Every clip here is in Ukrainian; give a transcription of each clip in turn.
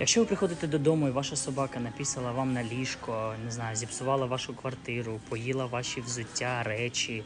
Якщо ви приходите додому і ваша собака напісала вам на ліжко, не знаю, зіпсувала вашу квартиру, поїла ваші взуття, речі,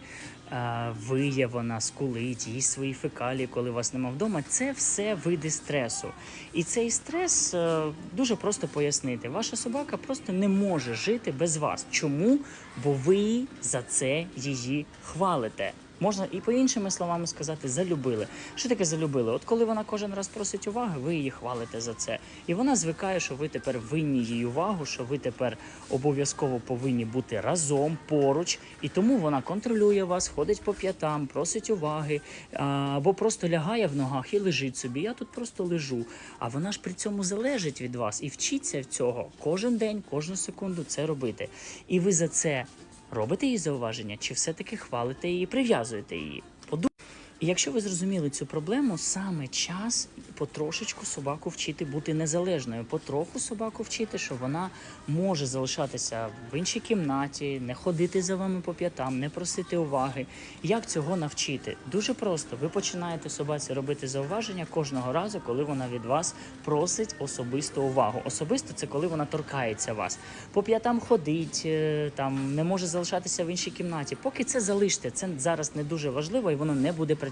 е, виє вона, скулить, їсть свої фекалії, коли вас нема вдома, це все види стресу. І цей стрес е, дуже просто пояснити. Ваша собака просто не може жити без вас. Чому? Бо ви за це її хвалите. Можна і по іншими словами сказати, залюбили. Що таке залюбили? От коли вона кожен раз просить уваги, ви її хвалите за це. І вона звикає, що ви тепер винні їй увагу, що ви тепер обов'язково повинні бути разом поруч, і тому вона контролює вас, ходить по п'ятам, просить уваги, або просто лягає в ногах і лежить собі. Я тут просто лежу. А вона ж при цьому залежить від вас і вчиться в цього кожен день, кожну секунду це робити. І ви за це робите їй зауваження, чи все-таки хвалите її, прив'язуєте її? І якщо ви зрозуміли цю проблему, саме час потрошечку собаку вчити бути незалежною, потроху собаку вчити, що вона може залишатися в іншій кімнаті, не ходити за вами по п'ятам, не просити уваги. Як цього навчити? Дуже просто. Ви починаєте собаці робити зауваження кожного разу, коли вона від вас просить особисту увагу. Особисто це коли вона торкається вас. По п'ятам ходить, е, там не може залишатися в іншій кімнаті. Поки це залиште, це зараз не дуже важливо і воно не буде працювати.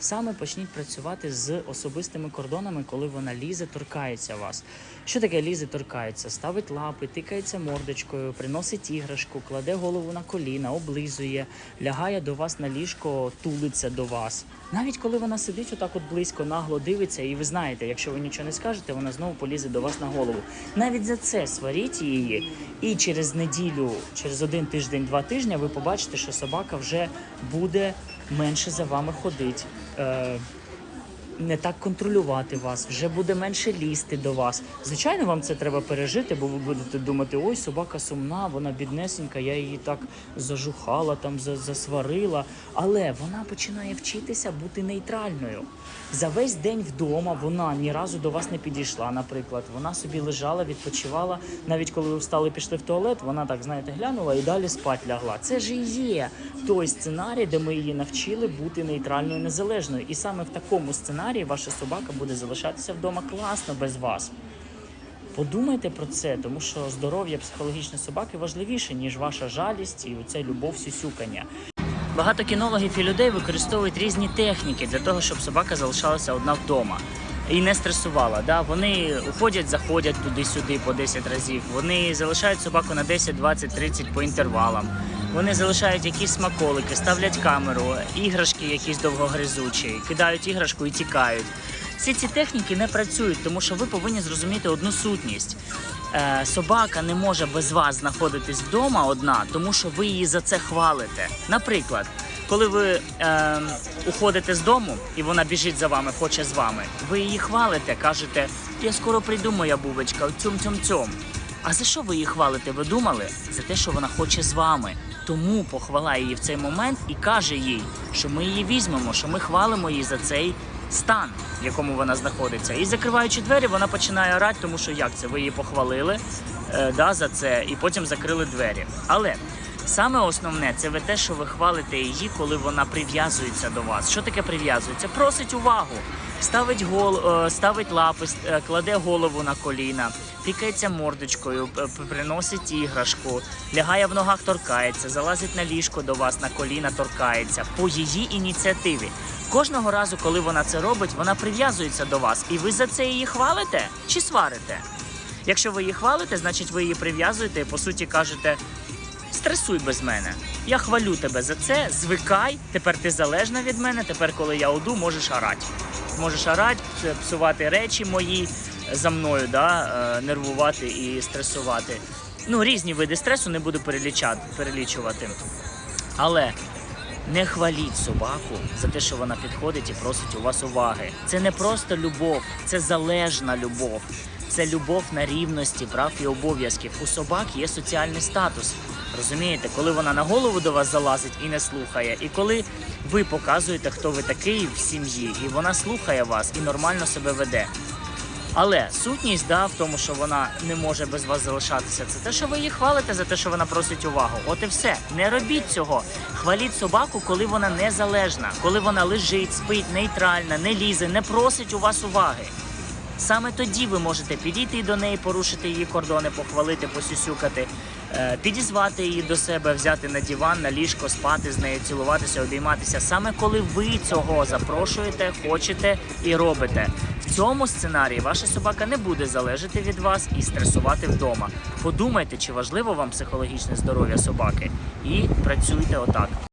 Саме почніть працювати з особистими кордонами, коли вона лізе, торкається вас. Що таке лізе, торкається? Ставить лапи, тикається мордочкою, приносить іграшку, кладе голову на коліна, облизує, лягає до вас на ліжко, тулиться до вас. Навіть коли вона сидить отак от близько, нагло дивиться, і ви знаєте, якщо ви нічого не скажете, вона знову полізе до вас на голову. Навіть за це сваріть її, і через неділю, через один тиждень, два тижні, ви побачите, що собака вже буде менше за вами ходити. Не так контролювати вас, вже буде менше лізти до вас. Звичайно, вам це треба пережити, бо ви будете думати, ой, собака сумна, вона біднесенька, я її так зажухала, там засварила. Але вона починає вчитися бути нейтральною. За весь день вдома вона ні разу до вас не підійшла, наприклад. Вона собі лежала, відпочивала. Навіть коли ви встали, пішли в туалет, вона так, знаєте, глянула і далі спать лягла. Це ж і є той сценарій, де ми її навчили бути нейтральною, незалежною. І саме в такому сценарії ваша собака буде залишатися вдома класно без вас. Подумайте про це, тому що здоров'я психологічної собаки важливіше, ніж ваша жалість і оце любов сюсюкання. Багато кінологів і людей використовують різні техніки для того, щоб собака залишалася одна вдома і не стресувала. Да? Вони уходять, заходять туди-сюди по 10 разів. Вони залишають собаку на 10, 20, 30 по інтервалам. Вони залишають якісь смаколики, ставлять камеру, іграшки якісь довгогризучі, кидають іграшку і тікають. Всі ці техніки не працюють, тому що ви повинні зрозуміти одну сутність. Е, собака не може без вас знаходитись вдома одна, тому що ви її за це хвалите. Наприклад, коли ви е, уходите з дому і вона біжить за вами, хоче з вами, ви її хвалите, кажете, я скоро прийду, моя бубочка, цьом цьом цьом. А за що ви її хвалите? Ви думали? За те, що вона хоче з вами. Тому похвала її в цей момент і каже їй, що ми її візьмемо, що ми хвалимо її за цей стан, в якому вона знаходиться. І закриваючи двері, вона починає орати, тому що як це? Ви її похвалили е, да, за це, і потім закрили двері. Але саме основне це ви те, що ви хвалите її, коли вона прив'язується до вас. Що таке прив'язується? Просить увагу. Ставить гол, е, ставить лапи, е, кладе голову на коліна, тикається мордочкою, приносить іграшку, лягає в ногах, торкається, залазить на ліжко до вас на коліна, торкається по її ініціативі. Кожного разу, коли вона це робить, вона прив'язується до вас, і ви за це її хвалите чи сварите? Якщо ви її хвалите, значить ви її прив'язуєте і по суті кажете: стресуй без мене. Я хвалю тебе за це, звикай. Тепер ти залежна від мене. Тепер, коли я уйду, можеш орати. Можеш орати, псувати речі мої за мною, да, е, нервувати і стресувати. Ну, різні види стресу не буду перелічувати. Але не хваліть собаку за те, що вона підходить і просить у вас уваги. Це не просто любов, це залежна любов. Це любов на рівності прав і обов'язків. У собак є соціальний статус. Розумієте, коли вона на голову до вас залазить і не слухає, і коли ви показуєте, хто ви такий в сім'ї, і вона слухає вас і нормально себе веде. Але сутність да, в тому, що вона не може без вас залишатися, це те, що ви її хвалите за те, що вона просить увагу. От і все. Не робіть цього. Хваліть собаку, коли вона незалежна, коли вона лежить, спить, нейтральна, не лізе, не просить у вас уваги. Саме тоді ви можете підійти до неї, порушити її кордони, похвалити, посюсюкати, е, підізвати її до себе, взяти на диван, на ліжко, спати з нею, цілуватися, обійматися. Саме коли ви цього запрошуєте, хочете і робите. В цьому сценарії ваша собака не буде залежати від вас і стресувати вдома. Подумайте, чи важливо вам психологічне здоров'я собаки, і працюйте отак.